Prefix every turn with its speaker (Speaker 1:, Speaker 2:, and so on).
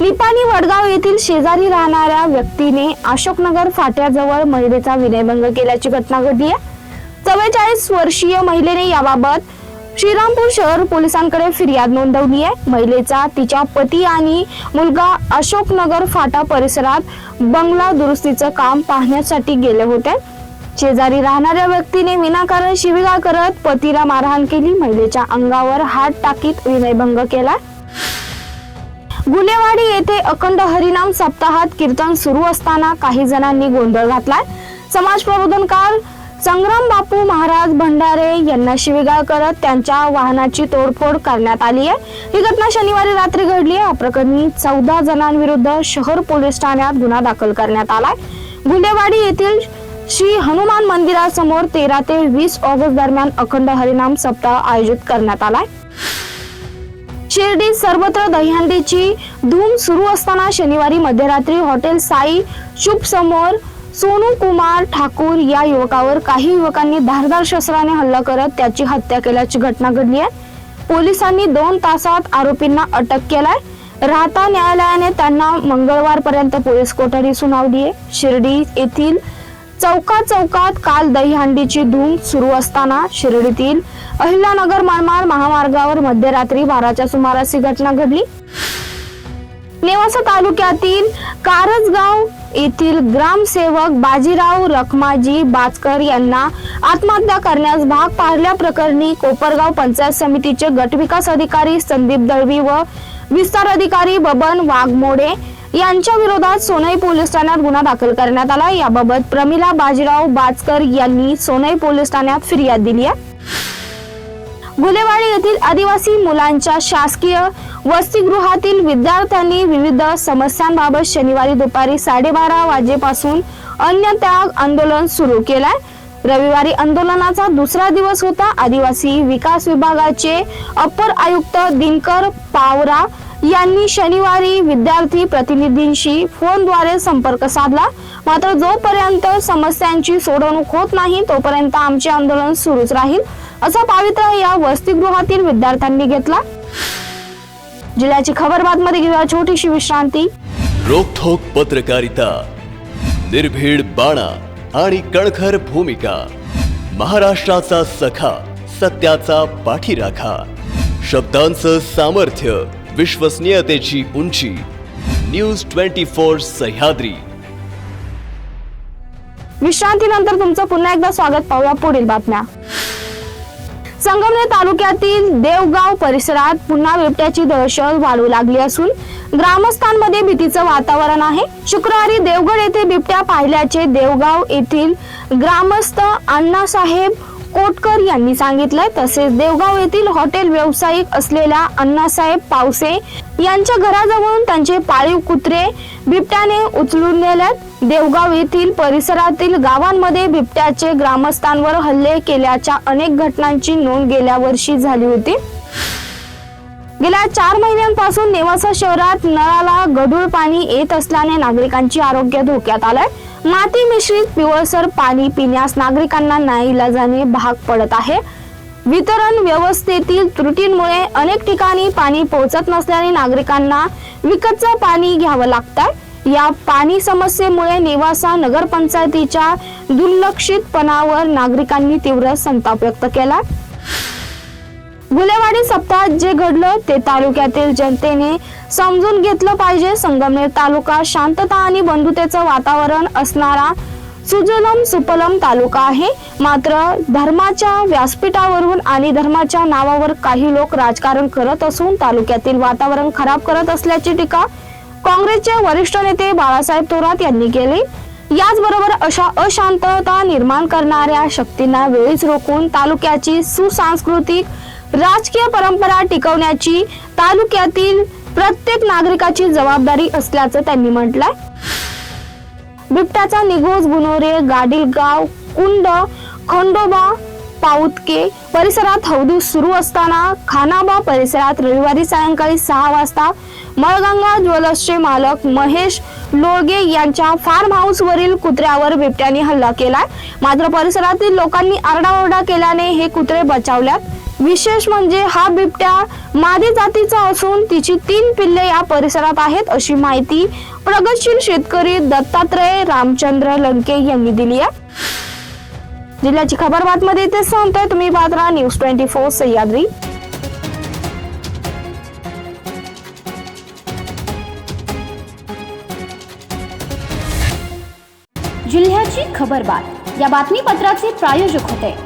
Speaker 1: निपाणी वडगाव येथील शेजारी राहणाऱ्या व्यक्तीने अशोकनगर फाट्याजवळ महिलेचा विनयभंग केल्याची घटना घडली आहे. चव्वेचाळीस वर्षीय महिलेने याबाबत श्रीरामपूर शहर पोलिसांकडे फिर्याद नोंदवली आहे. महिलेचा तिच्या पती आणि मुलगा अशोकनगर फाटा परिसरात बंगला दुरुस्तीचं काम पाहण्यासाठी गेले होते. शेजारी राहणाऱ्या व्यक्तीने विनाकारण शिविगा करत पतीला मारहाण केली. महिलेच्या अंगावर हात टाकीत विनयभंग केला. गुलेवाडी येथे अखंड हरिनाम सप्ताहात कीर्तन सुरू असताना काही जणांनी गोंधळ घातलाय. समाज प्रबोधनकार संग्राम बापू महाराज भंडारे यांना शिवीगाळ करत त्यांच्या वाहनाची तोडफोड करण्यात आली आहे. ही घटना शनिवारी रात्री घडली आहे. या प्रकरणी चौदा जणांविरुद्ध शहर पोलीस ठाण्यात गुन्हा दाखल करण्यात आलाय. गुंडेवाडी येथील श्री हनुमान मंदिरासमोर तेरा ते वीस ऑगस्ट दरम्यान अखंड हरिनाम सप्ताह आयोजित करण्यात आलाय. शिर्डी सर्वत्र दहीहंडीची धूम सुरू असताना शनिवारी मध्यरात्री हॉटेल साई शुभ समोर सोनू कुमार ठाकूर या युवकावर काही युवकांनी धारदार शस्त्राने हल्ला करत त्याची हत्या केल्याची घटना घडली आहे. पोलिसांनी दोन तासात आरोपींना अटक केलाय. राहता न्यायालयाने त्यांना मंगळवारपर्यंत पोलीस कोठडी सुनावली आहे. शिर्डी येथील चौकात चौकात काल दहीहंडीची धूम सुरू असताना शिर्डीतील अहिल्यानगर मनमाड महामार्गावर मध्यरात्री बाराच्या सुमारास ही घटना घडली. नेवासा तालुक्यातील कारजगाव येथील ग्रामसेवक बाजीराव रखमाजी बाचकर यांना आत्महत्या करण्यास भाग पाडल्याप्रकरणी कोपरगाव पंचायत समितीचे गटविकास अधिकारी संदीप दळवी व विस्तार अधिकारी बबन वाघमोडे यांच्या विरोधात सोनई पोलीस ठाण्यात गुन्हा दाखल करण्यात आला. याबाबत प्रमिला बाजीराव बाचकर यांनी सोनई पोलीस ठाण्यात फिर्याद दिली आहे. गुलेवाडी येथील आदिवासी मुलांच्या शासकीय वसतिगृहातील विद्यार्थ्यांनी विविध समस्यांबाबत शनिवारी दुपारी साडेबारा वाजेपासून अन्य त्याग आंदोलन सुरू केलाय. रविवारी आंदोलनाचा दुसरा दिवस होता. आदिवासी विकास विभागाचे अपर आयुक्त दिनकर पावरा यांनी शनिवारी विद्यार्थी प्रतिनिधींशी फोनद्वारे संपर्क साधला. मात्र जोपर्यंत समस्यांची सोडवणूक होत नाही तोपर्यंत आमचे आंदोलन सुरूच राहील असा पावित्रा या वसतिगृहातील विद्यार्थ्यांनी घेतला. जिल्ह्याची खबर बातमध्ये घेऊया. छोटीशी विश्रांती.
Speaker 2: रोखोक पत्रकारिता. निर्भीड बाणा. आणि कणखर भूमिका. महाराष्ट्राचा सखा सत्याचा पाठीराखा. शब्दांचं सामर्थ्य विश्वसनीयतेची उंची. News twenty four Sahyadri.
Speaker 1: विश्रांतीनंतर तुमचं पुन्हा एकदा स्वागत पाहूया पुढील बातम्या. संगमनेर तालुक्यातील देवगाव परिसरात पुन्हा बिबट्याची दहशत वाढू लागली असून ग्रामस्थांमध्ये भीतीचं वातावरण आहे. शुक्रवारी देवगड येथे बिबट्या पाहिल्याचे देवगाव येथील ग्रामस्थ अण्णासाहेब कोटकर यांनी सांगितलंय. तसेच देवगाव येथील हॉटेल व्यावसायिक असलेल्या अण्णासाहेब पावसे यांच्या घराजवळून त्यांचे पाळीव कुत्रे बिबट्याने उचलून नेल्यात. देवगाव येथील परिसरातील गावांमध्ये बिबट्याचे ग्रामस्थांवर हल्ले केल्याच्या अनेक घटनांची नोंद गेल्या वर्षी झाली होती. गेल्या चार महिन्यांपासून नेवासा शहरात नळाला गढूळ पाणी येत असल्याने नागरिकांची आरोग्य धोक्यात आलंय. माती मिश्रित पिवळसर पाणी पिण्यास नागरिकांना नाईलाजाने भाग पडत आहे. वितरण व्यवस्थेतील त्रुटींमुळे अनेक ठिकाणी पाणी पोहोचत नसल्याने नागरिकांना विकतचं पाणी घ्यावं लागतं या पाणी समस्येमुळे नेवासा नगरपंचायतीच्या दुर्लक्षितपणावर नागरिकांनी तीव्र संताप व्यक्त केला गुलेवाडी सप्ताहात जे घडलं ते तालुक्यातील जनतेने समजून घेतलं पाहिजे. संगमनेर तालुका शांतता आणि बंधुतेचं वातावरण असणारा सुजलम सुपलम तालुका आहे. मात्र धर्माच्या व्यासपीठावरून आणि धर्माच्या नावावर काही लोक राजकारण करत असून तालुक्यातील वातावरण खराब करत असल्याची टीका काँग्रेसचे वरिष्ठ नेते बाळासाहेब थोरात यांनी केली. याचबरोबर अशा अशांतता निर्माण करणाऱ्या शक्तींना वेळीच रोखून तालुक्याची सुसांस्कृतिक राजकीय परंपरा टिकवण्याची तालुक्यातील प्रत्येक नागरिकाची जबाबदारी असल्याचं त्यांनी म्हटलंय. बिबट्याचा निघोज गुनोरे गाडीलगाव कुंड खंडोबा पाऊतके परिसरात हौदू सुरू असताना खानाबा परिसरात रविवारी सायंकाळी सहा वाजता मळगंगा ज्वेलर्सचे मालक महेश लोळगे यांच्या फार्म हाऊसवरील कुत्र्यावर बिबट्याने हल्ला केलाय. मात्र परिसरातील लोकांनी आरडाओरडा केल्याने हे कुत्रे बचावल्यात. विशेष म्हणजे हा बिबट्या मादी जातीचा असून तिची तीन पिल्ले या परिसरात आहेत अशी माहिती प्रगतशील शेतकरी दत्तात्रय रामचंद्र लंके यांनी दिली आहे. जिल्ह्याची खबर बातमध्ये इथेच सांगतोय तुम्ही पात्रा न्यूज ट्वेंटी फोर सह्याद्री.
Speaker 3: जिल्ह्याची खबरबात या बातमीपत्राचे प्रायोजक होते.